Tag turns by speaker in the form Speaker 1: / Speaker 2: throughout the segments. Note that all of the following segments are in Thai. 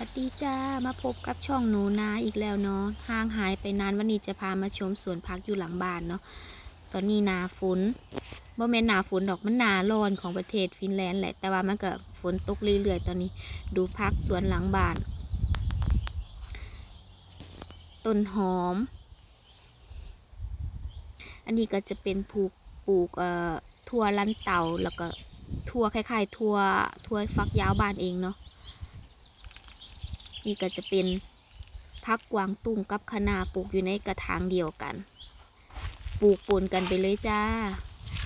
Speaker 1: วัสดีจ้า มาพบกับช่องหนูนาอีกแล้วเนาะ ห่างหายไปนานวันนี้จะพามาชมสวนพักอยู่หลังบ้านเนาะ ตอนนี้หนาฝนบ่แม่นหนาฝนดอกมันนาร้อนของประเทศฟินแลนด์แหละ แต่ว่ามันก็ฝนตกเรื่อยๆตอนนี้ ดูพักสวนหลังบ้าน ต้นหอม อันนี้ก็จะเป็นปลูกปลูกเอ่อทั่วลันเต่าแล้วก็ทั่วคล้ายๆทั่วทั่วฟักยาวบ้านเองเนาะ นี่ก็จะเป็นพักกวางตุ้งกับคะนาปลูกอยู่ในกระถางเดียวกัน ปลูกปนกันไปเลยจ้า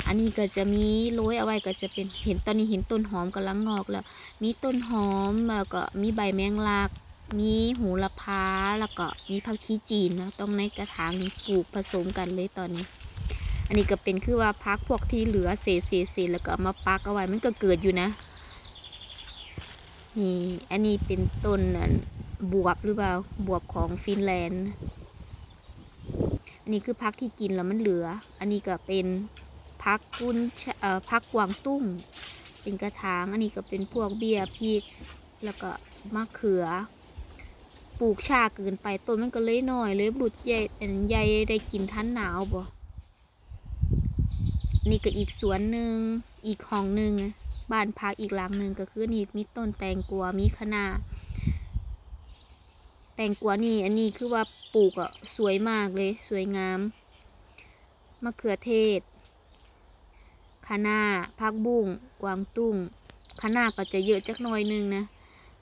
Speaker 1: อันนี้ก็จะมีโรยเอาไว้ก็จะเป็นเห็นตอนนี้เห็นต้นหอมกำลังงอกแล้ว มีต้นหอมแล้วก็มีใบแมงลัก มีโหูละพาแล้วก็มีผักชีจีนนะต้องในกระถางนี้ปลูกผสมกันเลยตอนนี้ อันนี้ก็เป็นคือว่าพักพวกที่เหลือเศษเศษเศษแล้วก็มาปักเอาไว้มันก็เกิดอยู่นะ นี่อันนี้เป็นต้นอันบวบหรือเปล่าบวบของฟินแลนด์ อันนี้คือพักที่กินแล้วมันเหลือ อันนี้ก็เป็นพักกุนชะเอ่อพักกวางตุ้ง เป็นกระถาง อันนี้ก็เป็นพวกเบี้ยพริก แล้วก็มะเขือ ปลูกชาเกินไปต้นมันก็เลยน้อย เลยบลุดใหญ่ใหญ่ได้กินทันหนาวบ่นี่ก็อีกสวนหนึ่งอีกห้องหนึ่ง บ้านพักอีกหลังหนึ่งก็คือนี่มีต้นแตงกวามีคะนาแตงกวานี่อันนี้คือว่าปลูกอะสวยมากเลย สวยงามมะเขือเทศคะนาพักบุ้งกวางตุ้งคะนาก็จะเยอะจักหน่อยหนึงนะ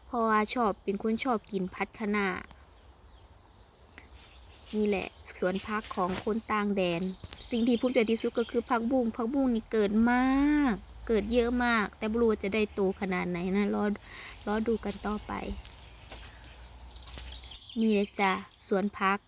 Speaker 1: เพราะว่าชอบเป็นคนชอบกินพัดคะนานี่แหละสวนพักของคนต่างแดน สิ่งที่ภูมิใจที่สุดก็คือพักบุ้งพักบุ้งนี่เกิดมาก เกิดเยอะมาก แต่บลูจะได้โตขนาดไหนนะรอรอดูกันต่อไป นี่เลยจ้ะสวนพัก